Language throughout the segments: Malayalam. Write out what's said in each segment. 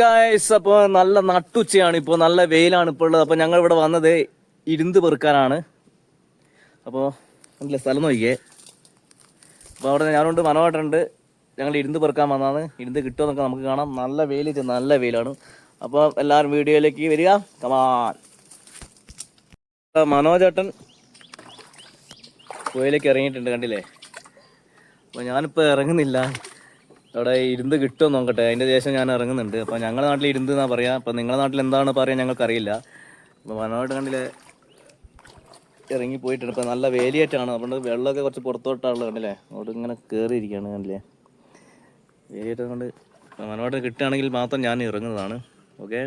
ഗായ്സ് അപ്പോൾ നല്ല നട്ടുച്ചയാണ് ഇപ്പോൾ നല്ല വെയിലാണ് ഇപ്പോൾ ഉള്ളത്. അപ്പോൾ ഞങ്ങൾ ഇവിടെ വന്നത് ഇരുന്ന് പെറുക്കാനാണ്. അപ്പോൾ നല്ല സ്ഥലം നോക്കിയേ അപ്പോൾ അവിടെ ഞാനുണ്ട് മനോഹരണ്ട് ഞങ്ങൾ ഇരുന്ന് പെറുക്കാൻ വന്നതാണ്. ഇരുന്ന് കിട്ടുമെന്നൊക്കെ നമുക്ക് കാണാം. നല്ല വെയിൽ നല്ല വെയിലാണ്. അപ്പോൾ എല്ലാവരും വീഡിയോയിലേക്ക് വരിക. കമാൻ മനോജേട്ടൻ പുഴയിലേക്ക് ഇറങ്ങിയിട്ടുണ്ട് കണ്ടില്ലേ? അപ്പോൾ ഞാനിപ്പോൾ ഇറങ്ങുന്നില്ല. അവിടെ ഇരുന്ന് കിട്ടുമോ നോക്കട്ടെ. അതിന്റെ ശേഷം ഞാൻ ഇറങ്ങുന്നുണ്ട്. അപ്പോൾ ഞങ്ങളുടെ നാട്ടിൽ ഇരുന്ന് എന്നാ പറയാ? അപ്പോൾ നിങ്ങളുടെ നാട്ടിൽ എന്താണ് പറയാൻ ഞങ്ങൾക്കറിയില്ല. അപ്പോൾ മനോഹരമായിട്ട് കണ്ടില്ലേ? ഇറങ്ങി പോയിട്ടുണ്ട് ഇപ്പോൾ നല്ല വേലിയേറ്റാണ് അതുകൊണ്ട് വെള്ളമൊക്കെ കുറച്ച് പുറത്തോട്ടാണല്ലോ കണ്ടില്ലേ? അവിടെ ഇങ്ങനെ കയറിയിരിക്കുകയാണ് കണ്ടില്ലേ? വേലിയേറ്റം കൊണ്ട് മനോഹരൻ കിട്ടുകയാണെങ്കിൽ മാത്രം ഞാൻ ഇറങ്ങുന്നതാണ്. ഓക്കെ?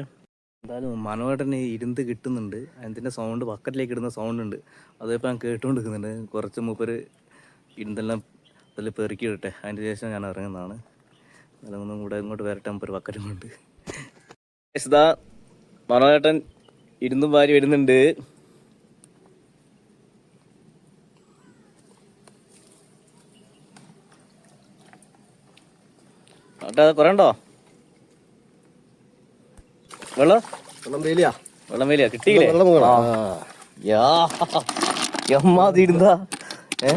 എന്തായാലും മനോഹരന് ഇരുന്ന് കിട്ടുന്നുണ്ട്. അതിന്റെ സൗണ്ട് പക്കറ്റിലേക്ക് ഇടുന്ന സൗണ്ട് ഉണ്ട് അതിപ്പോൾ ഞാൻ കേട്ടുകൊണ്ടിരിക്കുന്നുണ്ട്. കുറച്ച് മൂപ്പര് ഇരുന്നെല്ലാം അതിൽ പെറുക്കി ഇടട്ടെ. അതിന്റെ ശേഷം ഞാൻ ഇറങ്ങുന്നതാണ്. അതൊന്നും കൂടെ ഇങ്ങോട്ട് വരട്ടെ ഒരു ബക്കറ്റും കൊണ്ട് ഇതാ മനോഹരൻ ഇരുന്നും വാരി വരുന്നുണ്ട്. കൊറേണ്ടോ കുറേ ഉണ്ടോ വെള്ളം? വെള്ളം വേലിയാ വെള്ളം വേലിയാ കിട്ടിയില്ലേ. യാ എമ്മാ ചുരുന്ന ഏ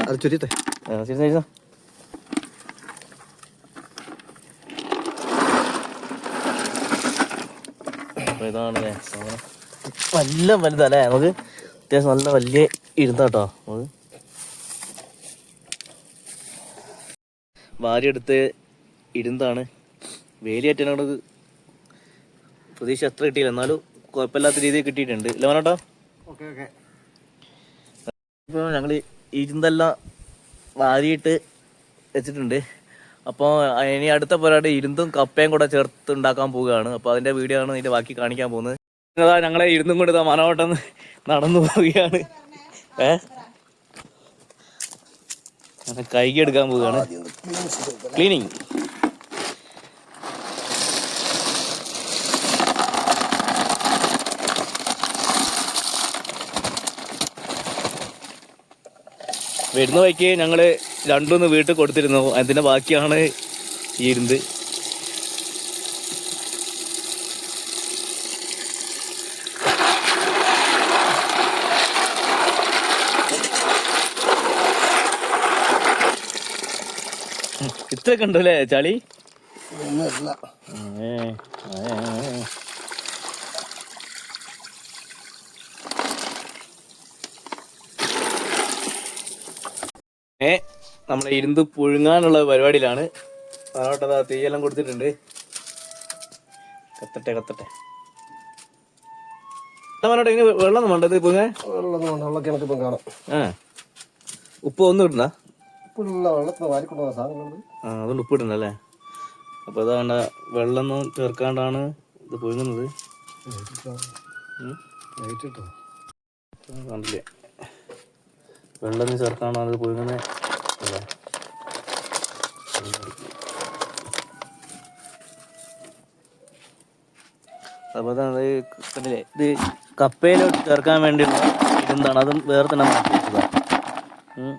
ഇതാണല്ലേ? സാധനം. നല്ല വലുതല്ലേ? നമുക്ക് അത്യാവശ്യം നല്ല വലിയ ഇരുന്നാട്ടോ നമുക്ക്. വാരിയെടുത്ത് ഇരുന്നാണ്. വേലിയേറ്റനോട് പ്രതീക്ഷ എത്ര കിട്ടിയില്ല. എന്നാലും കുഴപ്പമില്ലാത്ത രീതിയിൽ കിട്ടിയിട്ടുണ്ട്. ഇല്ല വേണോ ഇപ്പൊ ഇപ്പോൾ ഞങ്ങൾ ഇരുന്തെല്ലാം വാരിയിട്ട് വെച്ചിട്ടുണ്ട്. അപ്പോൾ ഇനി അടുത്ത പരിപാടി ഇരുന്തും കപ്പയും കൂടെ ചേർത്ത് ഉണ്ടാക്കാൻ പോവുകയാണ്. അപ്പോൾ അതിന്റെ വീഡിയോ ആണ് ഇതിന്റെ ബാക്കി കാണിക്കാൻ പോകുന്നത്. ഞങ്ങളെ ഇരുന്നും കൊണ്ട് ഇതാ മനോട്ടം നടന്നു പോവുകയാണ്. ഏ? കൈകി എടുക്കാൻ പോവുകയാണ്. ക്ലീനിങ് വരുന്ന വഴിക്ക് ഞങ്ങൾ രണ്ടൊന്ന് വീട്ടിൽ കൊടുത്തിരുന്നു. അതിന്റെ ബാക്കിയാണ് ഈ ഇരുന്ന് ഇത്രയൊക്കെ ഉണ്ടല്ലേ ചളി. ഏ നമ്മളെ ഇരുന്ന് പുഴുങ്ങാനുള്ള പരിപാടിയിലാണ്. അതോട്ടതാ തീയെല്ലാം കൊടുത്തിട്ടുണ്ട്. കത്തട്ടെ കത്തട്ടെ. മനോട്ടെ ഇങ്ങനെ വെള്ളം ഒന്നും വേണ്ടത് വെള്ളം ഇപ്പം കാണാം. ആ. ഉപ്പ് ഒന്നും ഇടണ്ട. വെള്ളത്തിന് സാധനങ്ങളുണ്ട്. ആ അതുകൊണ്ട് ഉപ്പ് ഇടണ്ടല്ലേ അപ്പോൾ അതാണ്ട വെള്ളമൊന്നും ചേർക്കാണ്ടാണ് ഇത് പുഴുങ്ങുന്നത്. കണ്ടില്ലേ? വെള്ളം ചേർക്കാണോ അത് പുഴുങ്ങുന്നത്. അപ്പോൾ അതാണ് ഇത് കണ്ടില്ലേ ഇത് കപ്പയിലോട്ട് ചേർക്കാൻ വേണ്ടിയുള്ള ഇതെന്താണ് അതും വേറെ തന്നെ മാറ്റി വെച്ചതാണ്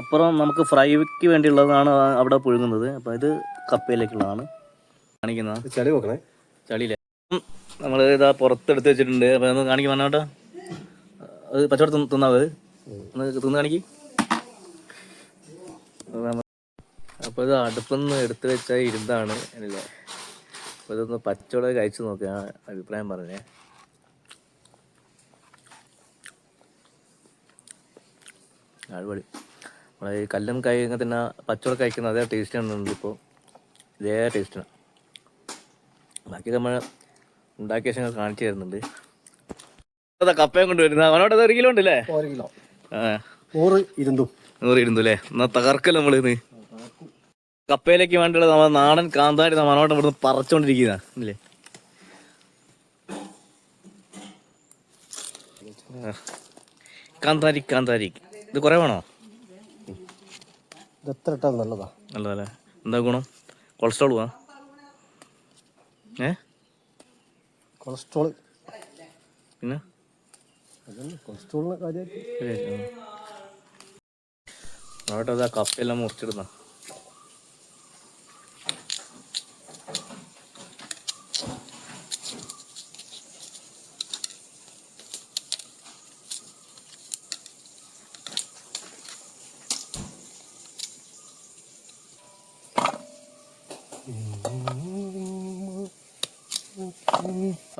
അപ്പുറം നമുക്ക് ഫ്രൈക്ക് വേണ്ടിയുള്ളതാണ് അവിടെ പുഴുങ്ങുന്നത്. അപ്പോൾ ഇത് കപ്പയിലേക്കുള്ളതാണ്. കാണിക്കുന്നത്. ചളി നോക്കണേ ചളിയില്ല നമ്മൾ ഇതാ പുറത്തെടുത്ത് വെച്ചിട്ടുണ്ട്. അപ്പോൾ ഒന്ന് കാണിക്കും പറഞ്ഞോട്ടോ അത് പച്ചവടം തിന്ന് തിന്നാവ് ഒന്ന് തിന്ന് കാണിക്ക്. അപ്പോൾ ഇത് അടുപ്പൊന്ന് എടുത്തു വെച്ച ഇരുന്നാണ് അല്ലേ അപ്പോൾ ഇതൊന്ന് പച്ചവടം കഴിച്ചു നോക്കുക അഭിപ്രായം പറഞ്ഞേ. അടിപൊളി. നമ്മളെ ഈ കല്ലും കൈ തന്നെ പച്ചവടം കഴിക്കുന്ന അതേ ടേസ്റ്റ് ഉണ്ട് ഇപ്പോൾ ഇതേ ടേസ്റ്റാണ് ബാക്കി നമ്മൾ ഉണ്ടാക്കിയ ശേഷം കാണിച്ചു തരുന്നുണ്ട്. കപ്പയും കൊണ്ട് വരുന്ന അവനോട് ഒരു കിലോ ഉണ്ടല്ലേ? ഒരു കിലോ. നൂറ് ഇരുന്നു നൂറ് ഇരുന്നു അല്ലേ എന്നാ തകർക്കല്ല നമ്മൾ കപ്പയിലേക്ക് വേണ്ടിയുള്ള നമ്മുടെ നാടൻ കാന്താരി മനോട്ടം ഇവിടുന്ന് പറിച്ചോണ്ടിരിക്കുന്ന ഇല്ലേ? കാന്താരി കാന്താരി. ഇത് കുറേ വേണോ? ഇട്ടാൽ നല്ലതാ. നല്ലതല്ലേ? എന്താ ഗുണം? കൊളസ്ട്രോൾ പോവാ? ഏ? കൊളസ്ട്രോൾ പിന്നെ? കൊളസ്ട്രോളിന് കാര്യമായിട്ട്. അവിടെ അതാ കപ്പയെല്ലാം മുറിച്ചിടുന്ന.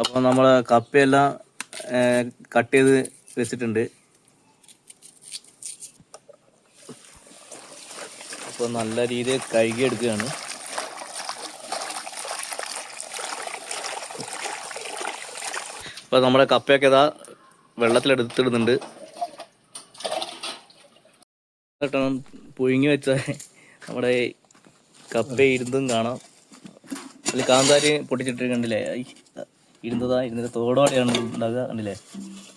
അപ്പോൾ നമ്മൾ കപ്പയെല്ലാം കട്ട് ചെയ്ത് വെച്ചിട്ടുണ്ട്. അപ്പോൾ നല്ല രീതിയിൽ കഴുകി എടുക്കുകയാണ്. അപ്പോൾ നമ്മുടെ കപ്പയൊക്കെ ഇതാ വെള്ളത്തിലെടുത്തിടുന്നുണ്ട് പുഴുങ്ങി വെച്ച നമ്മുടെ കപ്പ ഇരുന്നും കാണാം. അതിൽ കാന്താരി പൊട്ടിച്ചിട്ട് ഇരുന്നതാ ഇരുന്നിട്ട് തോടോടെയാണ് ഉണ്ടാകുക കണ്ടില്ലേ?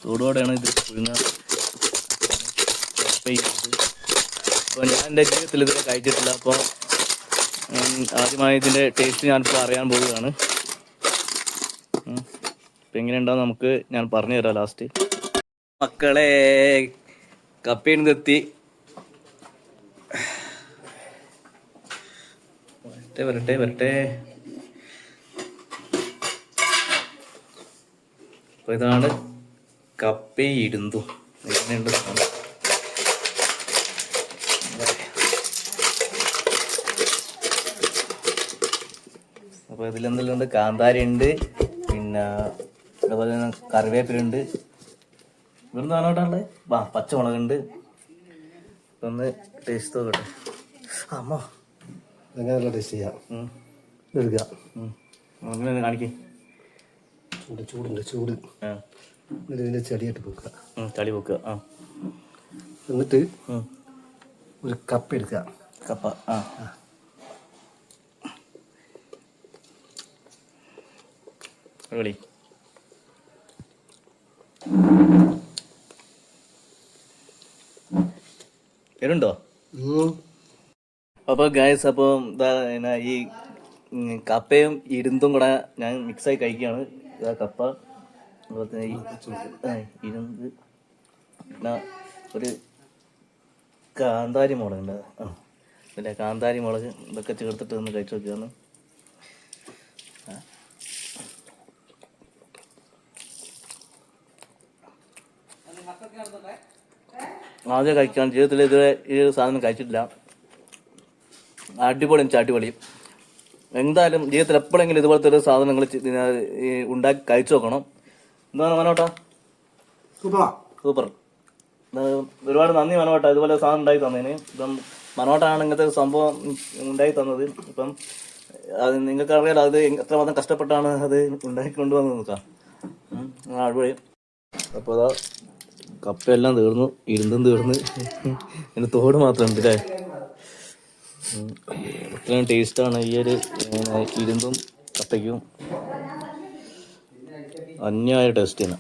തോടോടെയാണ് ഇത് പുഴുങ്ങുക. കപ്പ ഇരുന്നത്. അപ്പോൾ ഞാൻ എന്റെ ജീവിതത്തിൽ ഇതുവരെ കഴിച്ചിട്ടില്ല. അപ്പോൾ ആദ്യമായി ഇതിന്റെ ടേസ്റ്റ് ഞാനിപ്പോൾ അറിയാൻ പോവുകയാണ്. അപ്പം എങ്ങനെയുണ്ടാവും നമുക്ക് ഞാൻ പറഞ്ഞു തരാം ലാസ്റ്റ് മക്കളെ കപ്പയിൽ എത്തി. വരട്ടെ വരട്ടെ വരട്ടെ. അപ്പൊ ഇതാണ് കപ്പയിടുന്നു എങ്ങനെയുണ്ട്? സാധനം? അപ്പൊ ഇതിലെന്തെല്ലാം കാന്താരി ഉണ്ട് പിന്നെ അതുപോലെ തന്നെ കറിവേപ്പിലുണ്ട് ഇവിടുന്ന് കാണോട്ടാണല്ലേ വാ പച്ചമുളകുണ്ട് ഉണ്ട്. ഒന്ന് ടേസ്റ്റ് നോക്കട്ടെ. അമ്മ എങ്ങനെയുള്ള ടേസ്റ്റ് ചെയ്യാം. എടുക്കുക. അങ്ങനെ കാണിക്കേ. ചൂട് ചൂടുണ്ട് ചൂട്. ഇതിന്റെ ചെടിയായിട്ട് വെക്കുക. ചളി പൊക്കുക ആ. എന്നിട്ട്. ഒരു കപ്പ് എടുക്കുക കപ്പ ആ. കളി. പേരുണ്ടോ? അപ്പോൾ ഗായസ് അപ്പോൾ എന്താ ഈ കപ്പയും ഇരുന്തും കൂടെ ഞാൻ മിക്സായി കഴിക്കുകയാണ്. ഇതാ കപ്പ ഇരുന്ത്. പിന്നെ ഒരു കാന്താരി മുളക് ഉണ്ട് പിന്നെ കാന്താരി മുളക് ഇതൊക്കെ ചേർത്തിട്ട് ഒന്ന് കഴിച്ചു നോക്കുകയാണ് ആദ്യം കഴിക്കാൻ ജീവിതത്തിൽ ഇതുവരെ ഈ ഒരു സാധനം കഴിച്ചിട്ടില്ല. അടിപൊളിയും അടിപൊളി എന്തായാലും ജീവിതത്തിൽ എപ്പോഴെങ്കിലും ഇതുപോലത്തെ ഒരു സാധനങ്ങൾ ഉണ്ടാക്കി കഴിച്ചു നോക്കണം. എന്താണ് മനോട്ടാ? സൂപ്പർ. ഒരുപാട് നന്ദി മനോട്ട. ഇതുപോലെ സാധനം ഉണ്ടാക്കി തന്നതിന്. ഇപ്പം മനോട്ടാണ് ഇങ്ങനത്തെ ഒരു സംഭവം ഉണ്ടാക്കി തന്നത്. ഇപ്പം അത് നിങ്ങൾക്ക് അറിയാലോ അത് എത്രമാത്രം കഷ്ടപ്പെട്ടാണ് അത് ഉണ്ടാക്കി കൊണ്ടുവന്നത് നോക്കാം. അടിപൊളി. അപ്പോൾ അതാ കപ്പയെല്ലാം തീർന്നു ഇരുന്നും തീർന്ന്. പിന്നെ തോട് മാത്രം ഉണ്ട് അല്ലേ. അത്രയും ടേസ്റ്റാണ്. ഈ ഒരു ഇരുന്നും കപ്പയ്ക്കും അന്യമായ ടേസ്റ്റ് തന്നെ